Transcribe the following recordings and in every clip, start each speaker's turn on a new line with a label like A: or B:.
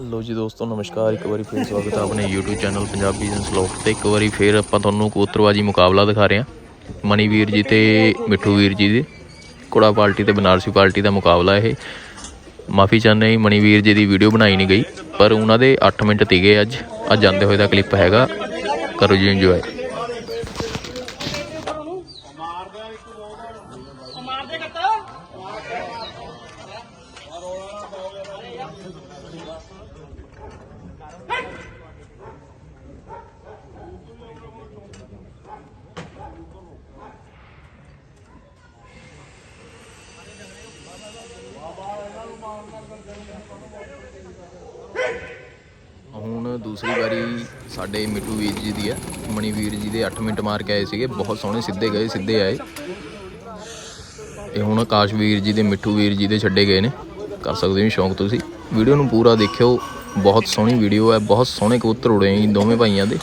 A: ਲੋ ਜੀ ਦੋਸਤੋ ਨਮਸਕਾਰ ਇੱਕ ਵਾਰੀ ਫੇਰ ਸਵਾਗਤ ਹੈ ਆਪਣੇ YouTube ਚੈਨਲ ਪੰਜਾਬੀ ਬਿਜ਼ਨਸ ਲੋਕ ਤੇ। ਇੱਕ ਵਾਰੀ ਫੇਰ ਆਪਾਂ ਤੁਹਾਨੂੰ ਕਬੂਤਰਬਾਜੀ ਮੁਕਾਬਲਾ ਦਿਖਾ ਰਹੇ ਹਾਂ। ਮਨੀ ਵੀਰ ਜੀ ਤੇ ਮਿੱਠੂ ਵੀਰ ਜੀ ਦੇ। ਕੁੜਾ ਪਾਰਟੀ ਤੇ ਬਨਾਰਸੀ ਪਾਰਟੀ ਦਾ ਮੁਕਾਬਲਾ ਇਹ। ਮਾਫੀ ਚਾਹੁੰਦੇ ਹਾਂ ਜੀ, ਮਨੀ ਵੀਰ ਜੀ ਦੀ ਵੀਡੀਓ ਬਣਾਈ ਨਹੀਂ ਗਈ। ਪਰ ਉਹਨਾਂ ਦੇ 8 ਮਿੰਟ ਤੀਗੇ ਅੱਜ। ਅੱਜ ਜਾਂਦੇ ਹੋਏ ਦਾ ਕਲਿੱਪ ਹੈਗਾ। ਕਰੋ ਜੀ ਇੰਜੋਏ ਹੁਣ ਦੂਸਰੀ ਵਾਰੀ ਸਾਡੇ ਮਿੱਟੂ ਵੀਰ ਜੀ ਦੀ ਹੈ। ਮਣੀ ਵੀਰ ਜੀ ਦੇ 8 ਮਿੰਟ ਮਾਰ ਕੇ ਆਏ ਸੀਗੇ। ਬਹੁਤ ਸੋਹਣੇ ਸਿੱਧੇ ਗਏ, ਸਿੱਧੇ ਆਏ। ਇਹ ਹੁਣ ਆਕਾਸ਼ ਵੀਰ ਜੀ ਦੇ ਮਿੱਠੂ ਵੀਰ ਜੀ ਦੇ ਛੱਡੇ ਗਏ ਨੇ। ਕਰ ਸਕਦੇ ਹੋ ਸ਼ੌਂਕ ਤੁਸੀਂ। ਵੀਡੀਓ ਨੂੰ ਪੂਰਾ ਦੇਖਿਓ। ਬਹੁਤ ਸੋਹਣੀ ਵੀਡੀਓ ਹੈ। ਬਹੁਤ ਸੋਹਣੇ ਕਬੂਤਰ ਉੜੇ ਜੀ ਦੋਵੇਂ ਭਾਈਆਂ ਦੇ।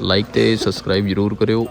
A: ਲਾਈਕ ਤੇ ਸਬਸਕ੍ਰਾਈਬ ਜਰੂਰ ਕਰਿਓ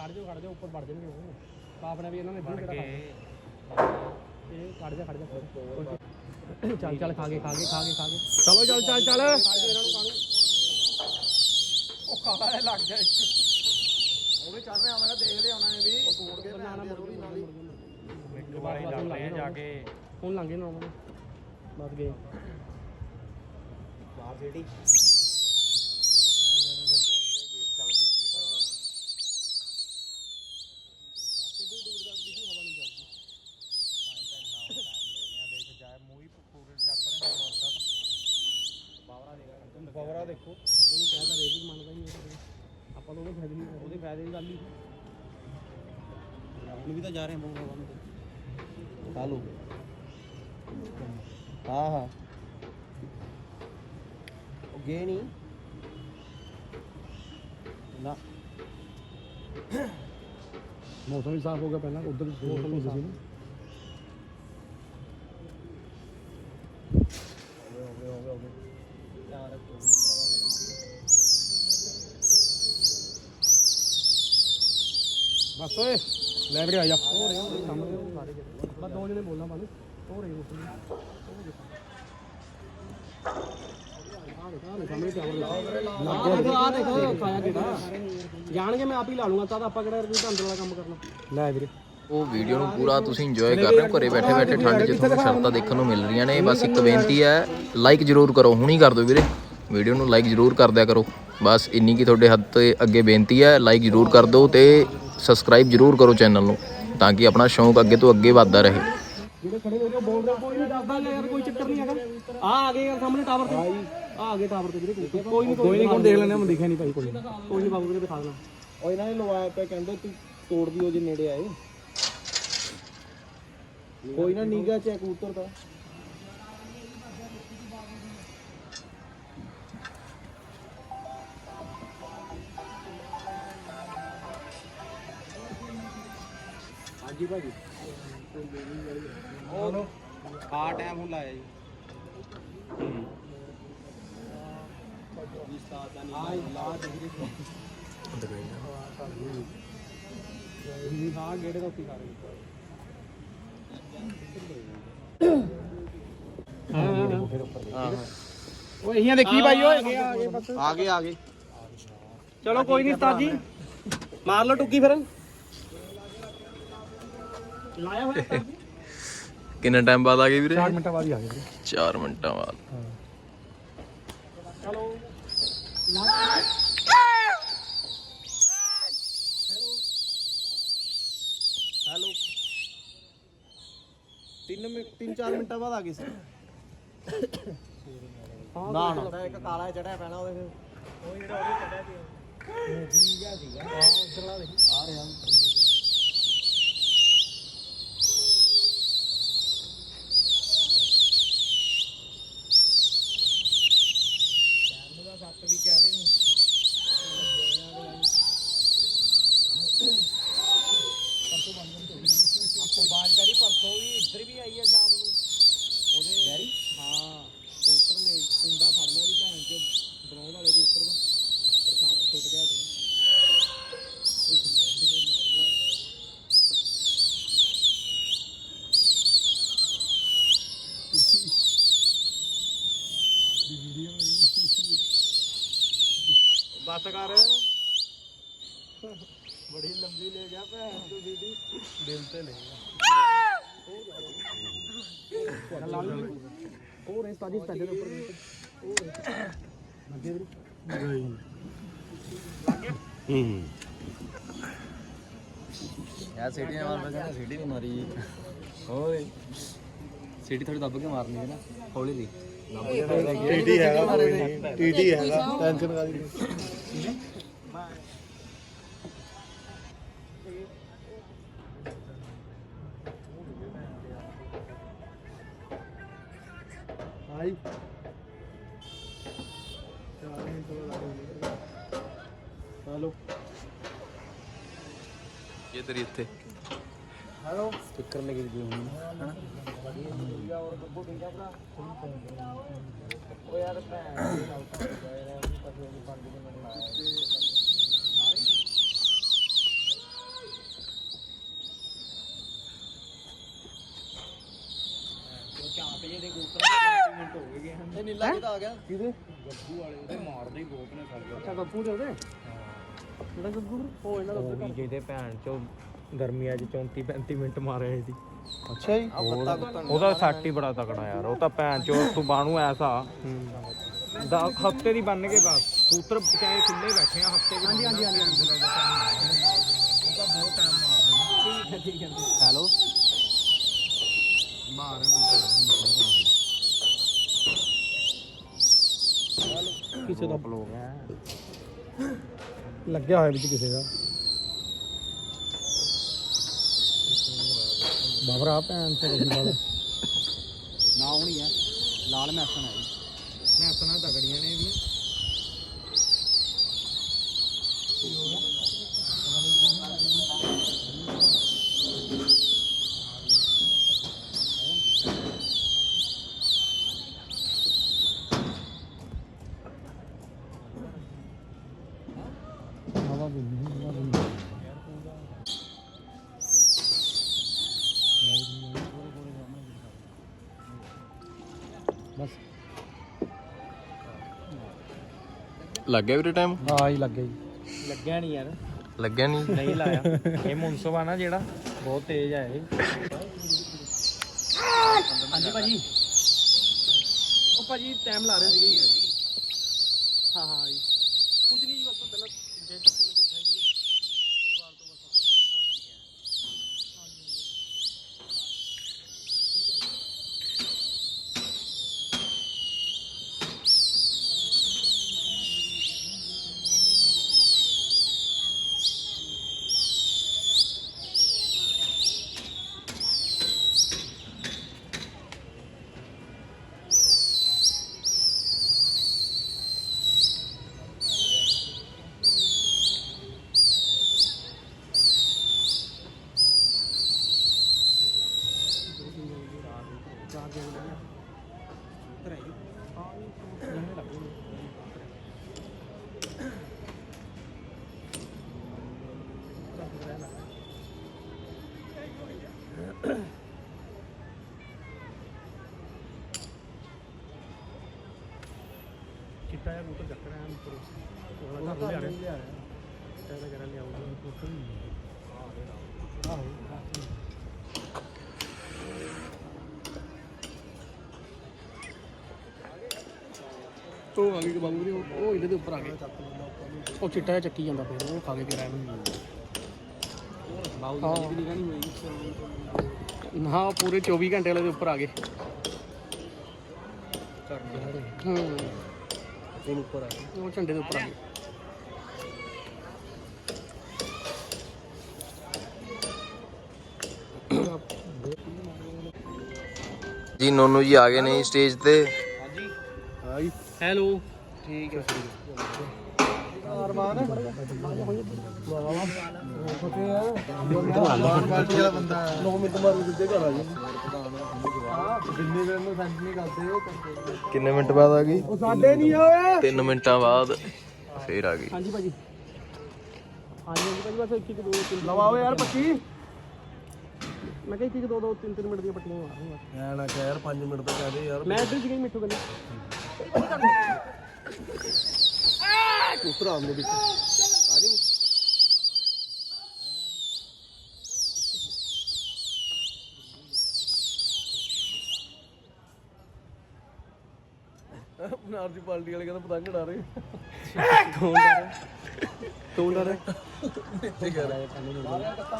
B: ਖੜ ਜਾਓ ਖੜ ਜਾਓ ਉੱਪਰ ਵੜ ਜਾਣਗੇ ਉਹ। ਆਪਣੇ ਵੀ ਇਹਨਾਂ ਨੇ ਇੱਧਰ ਕਿਹੜਾ ਇਹ ਖੜ ਜਾ ਖੜ ਜਾ ਚੱਲ ਚੱਲ ਖਾ ਕੇ ਖਾ ਕੇ ਖਾ ਕੇ ਖਾ ਕੇ ਚਲੋ ਚੱਲ ਚੱਲ ਚੱਲ। ਇਹਨਾਂ ਨੂੰ ਕਾਣੂ ਉਹ ਖਾਲਾ ਇਹ ਲੱਗ ਗਿਆ। ਉਹ ਵੀ ਚੱਲ ਰਿਹਾ ਮੈਂ ਦੇਖ ਲਿਆ ਉਹਨਾਂ ਨੇ ਵੀ। ਕੋੜ ਕੇ ਨਾ ਜ਼ਰੂਰੀ ਨਾਲ ਹੀ। ਦੁਬਾਰੇ ਲੱਗ ਰਹੇ ਆ ਜਾ ਕੇ। ਹੁਣ ਲੰਘੇ ਨਾ ਉਹਨਾਂ ਬਸ ਗਏ। ਬਾਹਰ ਜਿਹੜੀ ਪਾਵਰਾ ਦੇਖੋ ਉਹਨੂੰ ਕਹਿਦਾ ਰੇ ਵੀ ਮੰਨਦਾ ਹੀ ਨਹੀਂ ਆਪਾਂ ਤਾਂ ਉਹਦੇ ਫਾਇਦੇ ਨਹੀਂ ਉਹਦੇ ਫਾਇਦੇ ਦੀ ਗੱਲ ਹੀ ਹੁਣ ਵੀ ਤਾਂ ਜਾ ਰਹੇ ਹਾਂ, ਬਹੁਤ ਬੰਦ ਖਾ ਹਾਂ ਹਾਂ। ਉਹ ਗਏ ਨਹੀਂ। ਨਾ। ਮੌਸਮ ਵੀ ਸਾਫ਼ ਹੋ ਗਿਆ ਪਹਿਲਾਂ, ਉਧਰ ਮੌਸਮ ਵੀ ਸਾਫ਼ ਹੋ ਬਸ ਓਏ। ਲੈ ਵੀਰੇ ਆ ਜਾ। ਹੋ ਰਹੇ ਹੋ ਸਾਹਮਣੇ ਉਹ ਸਾਰੇ ਜਿਹੜੇ ਬਸ ਦੋ ਜਣੇ ਬੋਲਣਾ ਬਾਨੂੰ ਹੋ ਰਹੇ ਜਾਣਗੇ ਮੈਂ ਆਪ ਹੀ ਲਾ ਲੂੰਗਾ ਤਾਂ ਆਪਾਂ ਕਿਹੜਾ ਰਵੀ ਧੰਦ ਵਾਲਾ ਕੰਮ ਕਰਨਾ। ਲੈ ਵੀਰੇ।
A: ਉਹ ਵੀਡੀਓ ਨੂੰ ਪੂਰਾ ਤੁਸੀਂ ਇੰਜੋਏ ਕਰ ਰਹੇ ਹੋ ਘਰੇ ਬੈਠੇ ਬੈਠੇ ਠੰਡ 'ਚ ਤੁਹਾਨੂੰ ਸ਼ਰਤਾਂ ਦੇਖਣ ਨੂੰ ਮਿਲ ਰਹੀਆਂ ਨੇ। ਬਸ ਇੱਕ ਬੇਨਤੀ ਹੈ ਲਾਈਕ ਜ਼ਰੂਰ ਕਰੋ ਹੁਣੀ ਕਰ ਦਿਓ ਵੀਰੇ। ਵੀਡੀਓ ਨੂੰ ਲਾਈਕ ਜ਼ਰੂਰ ਕਰ ਦਿਆ ਕਰੋ। ਬਸ ਇੰਨੀ ਕੀ ਤੁਹਾਡੇ ਹੱਥ ਤੇ ਅੱਗੇ ਬੇਨਤੀ ਹੈ ਲਾਈਕ ਜ਼ਰੂਰ ਕਰ ਦਿਓ ਤੇ ਸਬਸਕ੍ਰਾਈਬ ਜ਼ਰੂਰ ਕਰੋ ਚੈਨਲ ਨੂੰ ਤਾਂ ਕਿ ਆਪਣਾ ਸ਼ੌਂਕ ਅੱਗੇ ਤੋਂ ਅੱਗੇ ਵਧਦਾ ਰਹੇ।
B: ਜਿਹੜੇ ਖੜੇ ਹੋ ਕੇ ਬੋਲ ਰਹੇ ਕੋਈ ਨਹੀਂ ਦੱਸਦਾ ਯਾਰ ਕੋਈ ਚੱਕਰ ਨਹੀਂ ਹੈਗਾ। ਆ ਆ ਗਏ ਯਾਰ ਸਾਹਮਣੇ ਟਾਵਰ ਤੇ। ਆ ਆ ਗਏ ਟਾਵਰ ਤੇ ਵੀਰੇ ਕੋਈ ਨਹੀਂ ਕੋਈ ਨਹੀਂ। ਕੋਈ ਦੇਖ ਲੈਣੇ ਮੈਂ ਦਿਖਿਆ ਨਹੀਂ ਭਾਈ ਕੋਈ। ਕੋਈ ਨਹੀਂ ਬਾਬੂ ਵੀਰੇ ਦਿਖਾ ਦੇਣਾ। ਉਹ ਇਹਨਾਂ ਨੇ ਲਵਾਇਆ ਪਿਆ ਕਹਿੰਦੇ ਤੂੰ ਤੋੜ ਦਿਓ ਜੇ ਨੇੜੇ ਆਏ। ਕੋਈ ਨਾ ਨੀਗਾ ਚ ਕਬੂਤਰ ਭਾਜੀ? ਉਹ
C: ਆ ਟਾਈਮ ਹੁਣ ਲਾਇਆ ਜੀ। ਆ ਲਾ ਡਿਗਰੀ
B: ਹਾਂ। ਗੇੜੇ ਦਾ ਉੱਤੀ ਕਰ ਹਾਂ? ਓਏ ਇਹੀਆਂ ਦੇਖੀ ਭਾਈ ਓਏ। ਅੱਗੇ ਆ ਗਏ। ਬਸ
C: ਆ ਗਏ ਆ ਗਏ।
B: ਚਲੋ ਕੋਈ ਨਹੀਂ ਉਸਤਾਦ ਜੀ। ਮਾਰ ਲਓ ਟੁੱਕੀ ਫਿਰ। ਲਾਇਆ ਹੋਇਆ
A: ਕਿੰਨਾ ਟਾਈਮ ਬਾਅਦ ਆ ਗਏ ਵੀਰੇ?
B: 4 ਮਿੰਟਾਂ ਬਾਅਦ ਹੀ ਆ ਗਏ ਵੀਰੇ।
A: 4 ਮਿੰਟਾਂ ਬਾਅਦ।
B: ਚਲੋ।
C: ਹੈਲੋ। 3 ਮਿੰਟ 3-4 ਮਿੰਟਾਂ ਬਾਅਦ ਆ ਗਏ ਸੀ। ਨਾ ਨਾ। ਇੱਕ ਕਾਲਾ ਚੜਿਆ ਪੈਣਾ ਉਹਦੇ ਫਿਰ। ਉਹ ਜਿਹੜਾ ਉਹਦੇ ਚੜਿਆ ਸੀ। ਠੀਕ ਆ ਸੀਗਾ ਆ। ਉਧਰਲਾ ਦੇਖ। ਆ ਰਿਹਾ
B: ਆਪੋ ਬਾਜ ਕਰੀ ਪਰਸੋਂ ਵੀ ਇੱਧਰ ਵੀ ਆਈ ਆ ਸ਼ਾਮ ਨੂੰ ਉਹਦੇ ਡੈਰੀ ਹਾਂ ਕਬੂਤਰ ਨੇ ਕੁੰਡਾ ਫੜ ਲਿਆ ਦੀ ਭੈਣ ਚ ਬਰੌਨ ਵਾਲੇ ਕਬੂਤਰ ਦਾ ਪ੍ਰਸ਼ਾਦ ਛੁੱਟ ਗਿਆ ਸੀ
C: ਬਸ ਕਰ ਬੜੀ ਲੰਬੀ ਲੈ ਗਿਆ ਭੈਣ ਤੂੰ ਦੀਦੀ ਦਿਲ ਤੇ ਲੈ
B: ਉਹ ਰੇ ਸਤਾਜੀ ਸਤਾਜੇ ਦੇ ਉੱਪਰ ਲੱਗੇ ਵੀਰੇ
C: ਯਾ ਸੀੜੀਆਂ ਮਾਰ ਮੈਂ ਕਹਿੰਦਾ ਸੀੜੀ ਨਹੀਂ ਮਾਰੀ ਓਏ ਸੀੜੀ ਥੋੜੀ ਦੱਬ ਕੇ ਮਾਰਨੀ ਹੈ ਨਾ ਹੌਲੀ ਦੀ ਟੀਟੀ ਹੈਗਾ ਟੀਟੀ ਹੈਗਾ। ਟੈਨਸ਼ਨ ਕਾਦੀ ਹਾਈ ਹਲੋ
A: ਇਹ ਤੇਰੀ ਇੱਥੇ।
C: ਹੈਲੋ। ਸਟicker ਲੱਗੇ ਜੀ ਹੁਣ ਹਨਾ ਉਹ ਯਾਰ ਭੈਣ ਦੇ ਨਾਲ ਤਾਂ ਗਏ ਰਹੇ ਪਤਾ ਨਹੀਂ 5 ਮਿੰਟ ਲਾਇਆ
B: ਚਾਂਪ ਜੇ ਦੇ ਕਬੂਤਰ ਮਿੰਟ ਹੋ ਗਏ ਹਨ?
C: ਇਹ ਨੀਲਾ ਕਿਤਾ ਆ ਗਿਆ।
B: ਕਿਹਦੇ? ਗੱਗੂ ਵਾਲੇ ਉਹਦੇ ਮਾਰਦੇ ਬਹੁਤ ਨੇ ਸਾਰੇ ਅੱਛਾ ਗੱਗੂ ਦੇ ਉਹਦੇ? ਜਿਹੜਾ ਗੱਗੂ ਉਹ ਇਹਨਾਂ ਦਾ
D: ਜਿਹਦੇ ਭੈਣ ਚੋ ਗਰਮੀਆਂ 'ਚ 34 35 ਮਿੰਟ ਮਾਰੇ ਸੀ।
C: ਅੱਛਾ ਜੀ।
D: ਉਹਦਾ ਸੱਟ ਹੀ ਬੜਾ ਤਕੜਾ ਯਾਰ ਉਹ ਤਾਂ ਭੈਣ ਚੋ ਤੂੰ ਬਾਣੂ ਐਸਾ। ਦਾ ਹਫ਼ਤੇ ਦੀ ਬੰਨ ਕੇ ਬਸ ਕੂਤਰ ਚਾਹੇ ਖੁੱਲੇ ਬੈਠੇ ਆ ਹਫ਼ਤੇ ਦੀ ਹਾਂਜੀ ਹਾਂਜੀ ਹਾਂਜੀ ਉਹ ਤਾਂ ਬਹੁਤ ਟਾਈਮ ਮਾਰਦੇ ਨੇ ਠੀਕ ਹੈ ਠੀਕ ਹੈ ਹੈਲੋ। ਮਾਰ
B: ਕਿਸੇ ਦਾ
D: ਲੋਕ ਹੈ
B: ਲੱਗਿਆ ਹੋਇਆ ਵਿੱਚ ਕਿਸੇ ਦਾ। ਬਾਬਰਾ ਭੈਣ ਤੇ ਰਹੀ ਵਾਲਾ।
C: ਨਾ ਹੋਣੀ ਹੈ ਲਾਲ ਮੈਸਨ ਹੈ ਜੀ।
D: ਮੈਂ ਸੁਣਾ ਤਗੜੀਆਂ ਨੇ ਵੀ
A: ਲੱਗ ਗਿਆ ਵੀਰੇ ਟਾਈਮ
B: ਹਾਂ ਹੀ ਲੱਗ ਗਿਆ ਜੀ।
D: ਲੱਗਿਆ ਨਹੀਂ ਯਾਰ।
A: ਲੱਗਿਆ ਨਹੀਂ
D: ਨਹੀਂ ਲਾਇਆ। ਇਹ ਮੁਨਸਵਾ ਨਾ ਜਿਹੜਾ ਬਹੁਤ ਤੇਜ਼ ਆ ਇਹ।
B: ਹਾਂਜੀ ਭਾਜੀ। ਉਹ ਭਾਜੀ ਟਾਈਮ ਲਾ ਰਹੇ ਸੀਗੇ। ਜੀ ਹਾਂ ਹਾਂ ਜੀ ਆਇਆ ਕਬੂਤਰ ਚੱਕ ਰਿਹਾ ਐਨ ਉੱਪਰ। ਉਹ ਵਾਲਾ ਘਰ ਲਿਆ ਰਿਹਾ। ਟੈਗ ਵਗੈਰਾ ਲਿਆਊਗਾ ਉਹ ਆ ਗਈ ਬਾਬੂ ਜੀ ਉਹ ਇਹਦੇ ਦੇ ਉੱਪਰ ਆ ਗਏ। ਉਹ ਚਿੱਟਾ ਜਿਹਾ ਚੱਕੀ ਜਾਂਦਾ ਫਿਰ ਉਹ ਖਾ ਕੇ ਫਿਰ ਆਇਆ ਬਾਬੂ ਜੀ ਨਹੀਂ ਹੋਈ। ਨਾ ਪੂਰੇ 24 ਘੰਟੇ ਵਾਲੇ ਦੇ ਉੱਪਰ ਆ ਗਏ। ਹੂੰ।
E: ਉਹ ਉੱਪਰ ਆ
B: ਉਹ ਝੰਡੇ ਦੇ ਉੱਪਰ ਆ ਗਏ
A: ਜੀ ਨੋਨੂ ਜੀ ਆ ਗਏ ਨੇ ਸਟੇਜ ਤੇ
E: ਹਾਈ
B: ਹੈਲੋ
E: ਠੀਕ ਹੈ ਅਰਮਾਨ ਪਾਰਟੀ ਵਾਲਾ ਬੰਦਾ 9 ਮਿੰਟ ਮਾਰੂ ਸਿੱਧੇ ਘਰ ਆ ਜੀ ਜਿੰਨੇ ਦਿਨ ਨੂੰ ਸੈਂਡ ਨਹੀਂ ਕਰਦੇ
A: ਕਿੰਨੇ ਮਿੰਟ ਬਾਅਦ ਆ ਗਈ?
E: ਉਹ ਸਾਡੇ ਨਹੀਂ ਓਏ।
A: 3 ਮਿੰਟਾਂ ਬਾਅਦ ਫੇਰ ਆ ਗਈ।
B: ਹਾਂਜੀ ਭਾਜੀ। ਹਾਂਜੀ ਹਾਂਜੀ ਭਾਜੀ ਬਸ ਇੱਕ ਇੱਕ ਦੋ ਤਿੰਨ
E: ਲਵਾਓ ਯਾਰ ਪੱਕੀ।
B: ਮੈਂ ਕਿਹਾ ਇੱਕ ਇੱਕ ਦੋ ਦੋ ਤਿੰਨ ਤਿੰਨ ਮਿੰਟ ਦੀਆਂ ਪੱਟੀਆਂ ਮਾਰ ਰੂੰਗਾ
E: ਐ ਨਾ ਕਹਿ ਯਾਰ 5 ਮਿੰਟ ਤਾਂ ਕਹਦੇ ਯਾਰ।
B: ਮੈਂ ਇੱਧਰ ਸੀਗਾ ਜੀ ਮਿੱਠੂ
E: ਵਿੱਚ ਆ ਜੀ ਨਾਰਜੀ ਪਾਰਟੀ ਵਾਲੇ ਕਹਿੰਦੇ ਪਤੰਗ ਉਡਾ ਰਹੇ।
B: ਕੌਣ ਡਰ।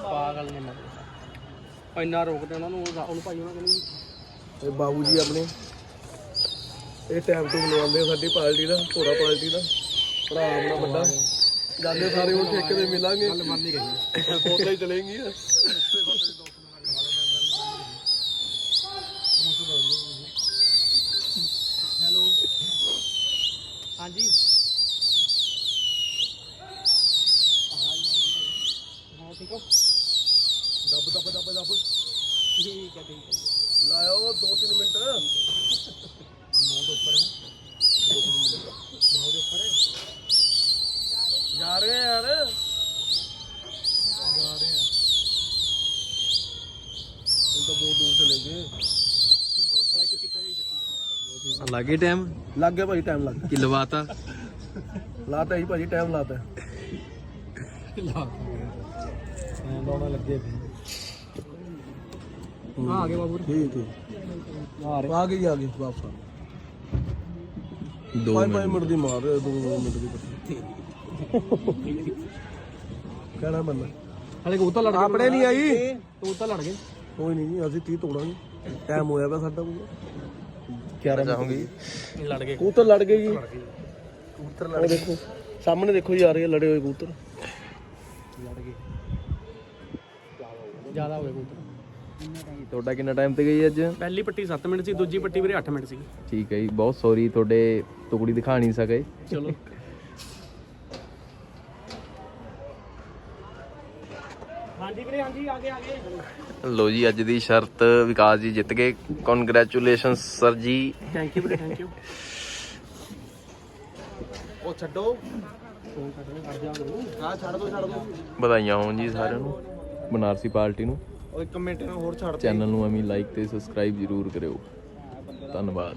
B: ਪਾਗਲ ਨੇ ਮੈਂ। ਇੰਨਾ ਰੋਕਦੇ ਉਹਨਾਂ ਨੂੰ ਉਹ- ਉਹਨੂੰ ਭਾਈ ਉਹਨਾਂ ਕਹਿੰਦੇ
E: ਇਹ ਬਾਬੂ ਜੀ ਆਪਣੇ। ਇਹ ਟਾਈਮ ਤੋਂ ਬੁਲਾਉਂਦੇ ਆ ਸਾਡੀ ਪਾਰਟੀ ਦਾ ਭੋਰਾ ਪਾਰਟੀ ਦਾ। ਭਰਾ ਆਪਣਾ ਵੱਡਾ। ਜਾਂਦੇ ਸਾਰੇ ਉਹ ਠੇਕੇ ਤੇ ਮਿਲਾਂਗੇ। ਗੱਲ ਮੰਨ ਨਹੀਂ ਗਈ ਫੋਟੋ ਹੀ ਚਲੇਂਗੀ
B: ਹਾਂਜੀ ਹਾਂ ਠੀਕ ਹੋ
E: ਦੱਬ ਦੱਬ ਦੱਬ ਦੱਬ
B: ਠੀਕ ਹੈ ਠੀਕ ਹੈ
E: ਲਾਇਓ 2-3 ਮਿੰਟ
B: ਨੌ ਦੇ ਉੱਪਰ ਹੈ ਨੌ ਦੇ ਉੱਪਰ ਹੈ
E: ਜਾ ਰਹੇ ਆ ਯਾਰ ਜਾ ਰਹੇ ਆ ਹੁਣ ਤਾਂ ਬਹੁਤ ਦੂਰ ਚਲੇ ਗਏ
B: ਇੱਕ ਚਿੱਟਾ ਜਿਹਾ ਚੱਕੀ
A: ਲੱਗੇ ਟਾਈਮ
E: ਲੱਗ ਗਿਆ ਭਾਜੀ ਟਾਈਮ ਲੱਗ ਗਿਆ।
A: ਕਿ ਲਵਾਤਾ?
E: ਲਾਤਾ ਹੀ ਭਾਜੀ ਟਾਈਮ ਲਾਤਾ। ਲਾਉਣਾ ਲੱਗੇ
B: ਹਾਂ। ਆ ਗਏ ਬਾਬੂ
E: ਠੀਕ ਹੈ
B: ਆ ਰਹੇ।
E: ਆ ਗਈ ਆ ਗਈ ਵਾਪਸ ਆ
A: 2
E: 5
A: ਮਿੰਟ।
E: ਮਿੰਟ ਦੀ ਮਾਰ 2 ਮਿੰਟ ਦੀ ਪੱਟੀ। ਕਹਿਣਾ ਬੰਦਾ।
B: ਹਲੇ ਕਬੂਤਰ ਲੜ ਗਏ।
E: ਆਪਣੇ ਨਹੀਂ ਆਈ।
B: ਕਬੂਤਰ ਲੜ ਗਏ।
E: ਕੋਈ ਨਹੀਂ ਜੀ ਅਸੀਂ 30 ਤੋੜਾਂਗੇ। ਟਾਈਮ ਹੋਇਆ ਵਾ ਸਾਡਾ ਪੂਰਾ। 11
A: ਚਾਹੂੰਗੀ
B: ਲੜ ਗਏ।
E: ਕਬੂਤਰ ਲੜ ਗਏ ਜੀ। ਕਬੂਤਰ ਲੜ ਗਏ। ਦੇਖੋ ਸਾਹਮਣੇ ਦੇਖੋ ਜੀ ਆ ਰਹੇ ਆ ਲੜੇ ਹੋਏ ਕਬੂਤਰ।
B: ਲੜ ਗਏ। ਜ਼ਿਆਦਾ ਹੋ ਗਏ ਕਬੂਤਰ।
A: ਤੁਹਾਡਾ ਕਿੰਨਾ ਟਾਈਮ ਤੇ ਗਈ ਅੱਜ?
B: ਪਹਿਲੀ ਪੱਟੀ 7 ਮਿੰਟ ਸੀ ਦੂਜੀ ਪੱਟੀ ਵੀਰੇ 8 ਮਿੰਟ ਸੀ।
A: ਠੀਕ ਹੈ ਜੀ ਬਹੁਤ ਸੌਰੀ ਤੁਹਾਡੇ ਟੁਕੜੀ ਦਿਖਾ ਨਹੀਂ ਸਕੇ।
B: ਚਲੋ। ਹਾਂਜੀ ਵੀਰੇ ਹਾਂਜੀ
A: ਲੋ ਜੀ ਅੱਜ ਦੀ ਸ਼ਰਤ ਵਿਕਾਸ ਜੀ ਜਿੱਤ ਗਏ। Congratulation sir ji.
B: Thank you ਵੀਰੇ ਥੈਂਕ ਯੂ
E: ਉਹ ਛੱਡੋ। ਹਾਂ ਛੱਡ ਦੋ ਛੱਡ ਦੋ।
A: ਵਧਾਈਆਂ ਹੋਣ ਜੀ ਸਾਰਿਆਂ ਨੂੰ ਬਨਾਰਸੀ ਪਾਰਟੀ ਨੂੰ।
E: ਉਹ ਇੱਕ ਮਿੰਟ ਹੋਰ ਛੱਡ
A: ਚੈਨਲ ਨੂੰ ਐਵੇਂ ਲਾਈਕ ਤੇ ਸਬਸਕ੍ਰਾਈਬ ਜ਼ਰੂਰ ਕਰਿਓ। ਧੰਨਵਾਦ।